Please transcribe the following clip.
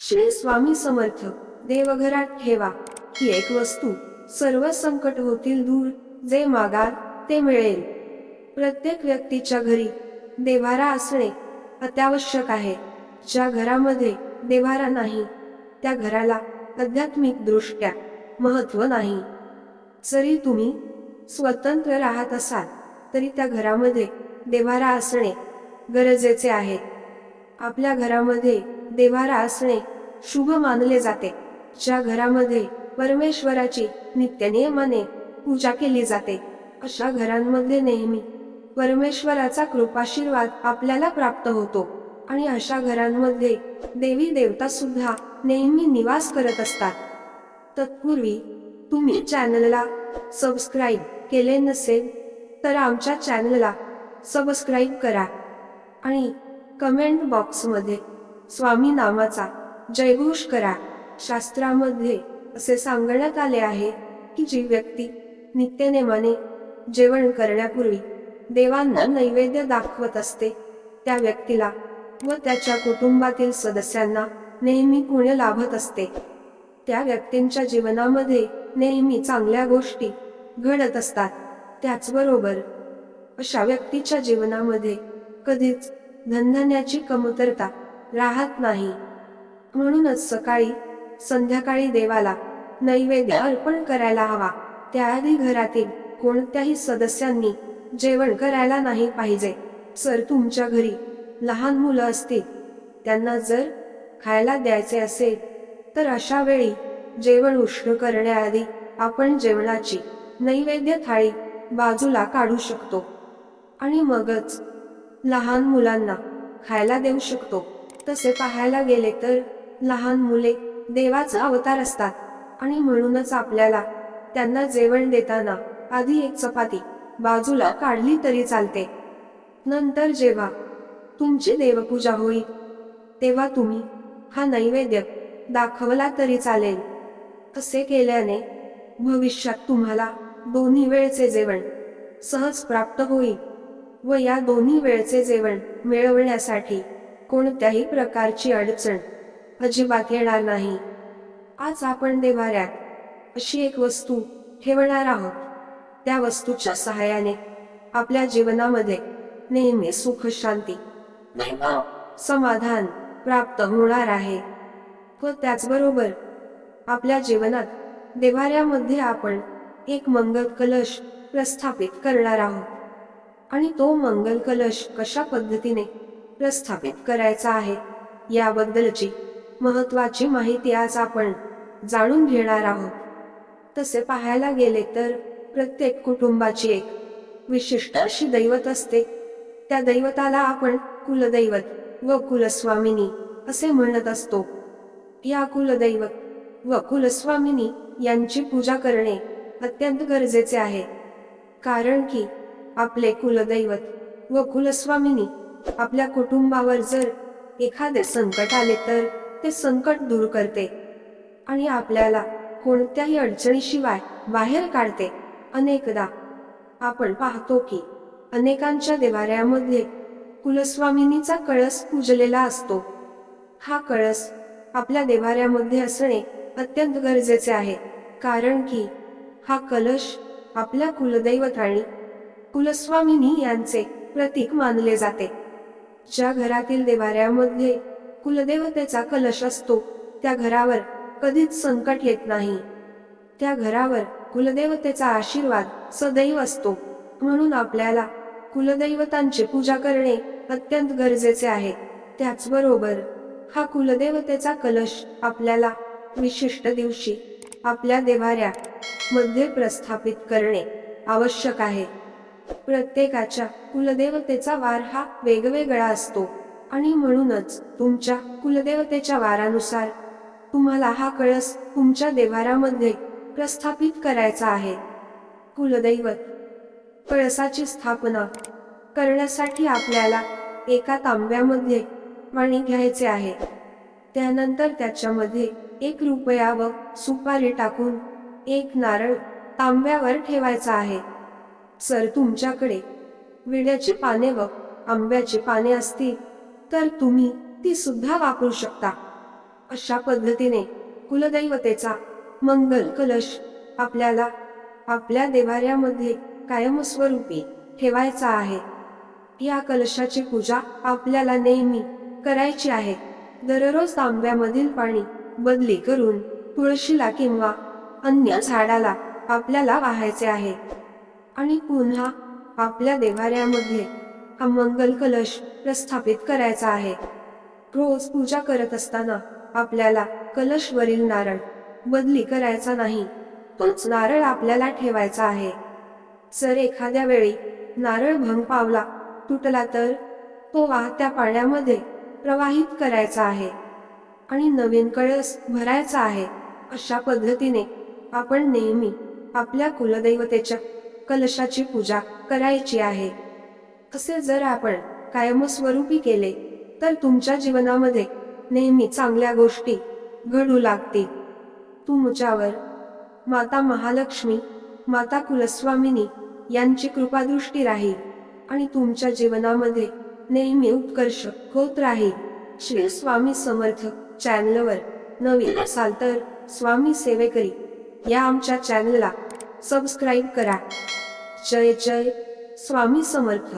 श्री स्वामी समर्थ देवघरात ठेवा. ही एक वस्तू सर्व संकट होतील दूर जे मागाल ते मिळेल. प्रत्येक व्यक्तीच्या घरी देवारा असणे अत्यावश्यक आहे. ज्या घरामध्ये देवारा नाही त्या घराला आध्यात्मिक दृष्ट्या महत्त्व नाही. जरी तुम्ही स्वतंत्र राहत असाल तरी त्या घरामध्ये देवारा असणे गरजेचे आहे. आपल्या घरामध्ये देवारा असणे शुभ मानले जाते. ज्या घरामध्ये परमेश्वराची नित्यनियमाने पूजा केली जाते अशा घरांमध्ये नेहमी परमेश्वराचा कृपाशीर्वाद आपल्याला प्राप्त होतो आणि अशा घरांमध्ये देवी देवता सुद्धा नेहमी निवास करत असतात. तत्पूर्वी तुम्ही चॅनलला सबस्क्राईब केले नसेल तर आमच्या चॅनलला सबस्क्राईब करा आणि कमेंट बॉक्समध्ये स्वामी नामाचा जयघोष करा. शास्त्रामध्ये असे सांगण्यात आले आहे की जी व्यक्ती नित्यनेमाने जेवण करण्यापूर्वी देवांना नैवेद्य दाखवत असते त्या व्यक्तीला व त्याच्या कुटुंबातील सदस्यांना नेहमी पुण्य लाभत असते. त्या व्यक्तींच्या जीवनामध्ये नेहमी चांगल्या गोष्टी घडत असतात. त्याचबरोबर अशा व्यक्तीच्या जीवनामध्ये कधीच धनधान्याची कमतरता राहत नाही. म्हणूनच सकाळी संध्याकाळी देवाला नैवेद्य अर्पण करायला हवा. त्याआधी घरातील कोणत्याही सदस्यांनी जेवण करायला नाही पाहिजे. सर तुमच्या घरी लहान मुलं असतील. त्यांना जर खायला द्यायचे असेल तर अशा वेळी जेवण उष्ण करण्याआधी आपण जेवणाची नैवेद्य थाळी बाजूला काढू शकतो आणि मगच लहान मुलांना खायला देऊ शकतो. तसे पाहायला गेले तर लहान मुले देवाचा अवतार असतात आणि म्हणूनच आपल्याला त्यांना जेवण देताना आधी एक चपाती बाजूला काढली तरी चालते. नंतर जेव्हा तुमची देवपूजा होईल तेव्हा तुम्ही हा नैवेद्य दाखवला तरी चालेल. असे केल्याने भविष्यात तुम्हाला दोन्ही वेळचे जेवण सहज प्राप्त होईल व या दोन्ही वेळचे जेवण मिळवण्यासाठी कोणत्याही प्रकारची अडचण अजिबात येणार नाही. आज आपण देवाऱ्यात अशी एक वस्तू ठेवणार आहोत. त्या वस्तूच्या सहाय्याने आपल्या जीवनामध्ये नेहमी सुख शांती समाधान प्राप्त होणार आहे. व त्याचबरोबर आपल्या जीवनात देवाऱ्यामध्ये आपण एक मंगल कलश प्रस्थापित करणार आहोत. आणि तो मंगल कलश कशा पद्धतीने प्रस्थापित करायचा आहे? याबद्दलची महत्वाची माहिती आज आपण जाणून घेणार आहोत. तसे पाहायला गेले तर प्रत्येक कुटुंबाची एक विशिष्ट अशी दैवत असते. त्या दैवताला आपण कुलदैवत व कुलस्वामिनी असे म्हणत असतो. या कुलदैवत व कुलस्वामिनी यांची पूजा करणे अत्यंत गरजेचे आहे. कारण की आपले कुलदैवत व कुलस्वामिनी आपल्या कुटुंबावर जर एखादे संकट आले तर ते संकट दूर करते आणि आपल्याला कोणत्याही अडचणीशिवाय बाहेर काढते. अनेकदा आपण पाहतो की अनेकांच्या देवाऱ्यामध्ये कुलस्वामिनीचा कळस पूजलेला असतो. हा कळस आपल्या देवाऱ्यामध्ये असणे अत्यंत गरजेचे आहे कारण की हा कलश आपल्या कुलदैवत आणि कुलस्वामिनी यांचे प्रतीक मानले जाते. ज्या घरातील देवाऱ्यामध्ये कुलदेवतेचा कलश असतो. त्या घरावर कधीच संकट येत नाही. त्या घरावर कुलदेवतेचा आशीर्वाद सदैव असतो. म्हणून आपल्याला कुलदैवतांची पूजा करणे अत्यंत गरजेचे आहे. त्याचबरोबर हा कुलदेवतेचा कलश आपल्याला विशिष्ट दिवशी आपल्या देवाऱ्या मध्ये प्रस्थापित करणे आवश्यक आहे. प्रत्येकाच्या कुलदेवतेचा वार हा वेगवेगळा असतो. आणि म्हणूनच तुमच्या कुलदेवतेच्या वारानुसार तुम्हाला हा कळस तुमच्या देवारामध्ये प्रस्थापित करायचा आहे. कुलदैवत कळसाची स्थापना करण्यासाठी आपल्याला एका तांब्यामध्ये पाणी घ्यायचे आहे. त्यानंतर त्याच्यामध्ये एक रुपया व सुपारी टाकून एक नारळ तांब्यावर ठेवायचा आहे. सर तुमच्याकडे विड्याची पाने व आंब्याची पाने असतील तर तुम्ही ती सुद्धा वापरू शकता. अशा पद्धतीने कुलदैवतेचा मंगल कलश आपल्याला आपल्या देवाऱ्यामध्ये कायमस्वरूपी ठेवायचा आहे. या कलशाची पूजा आपल्याला नेहमी करायची आहे. दररोज तांब्यामधील पाणी बदली करून तुळशीला किंवा अन्य झाडाला आपल्याला वाहायचे आहे. आणि पुन्हा आपल्या देवाऱ्यामध्ये हा मंगल कलश प्रस्थापित करायचा आहे. रोज पूजा करत असताना आपल्याला कलशवरील नारळ बदली करायचा नाही तोच नारळ आपल्याला ठेवायचा आहे. जर एखाद्या वेळी नारळ भंग पावला तुटला तर तो वाहत्या पाण्यामध्ये प्रवाहित करायचा आहे. आणि नवीन कळस भरायचा आहे. अशा पद्धतीने आपण नेहमी आपल्या कुलदैवतेच्या कलशाची पूजा करायची आहे. असे जर आपण कायमस्वरूपी केले तर तुमच्या जीवनामध्ये नेहमी चांगल्या गोष्टी घडू लागतील. तुमच्यावर माता महालक्ष्मी माता कुलस्वामिनी यांची कृपादृष्टी राहील आणि तुमच्या जीवनामध्ये नेहमी उत्कर्ष होत राहील. श्री स्वामी समर्थ चॅनलवर नवीन असाल तर स्वामी सेवेकरी या आमच्या चॅनलला सबस्क्राईब करा. जय जय स्वामी समर्थ.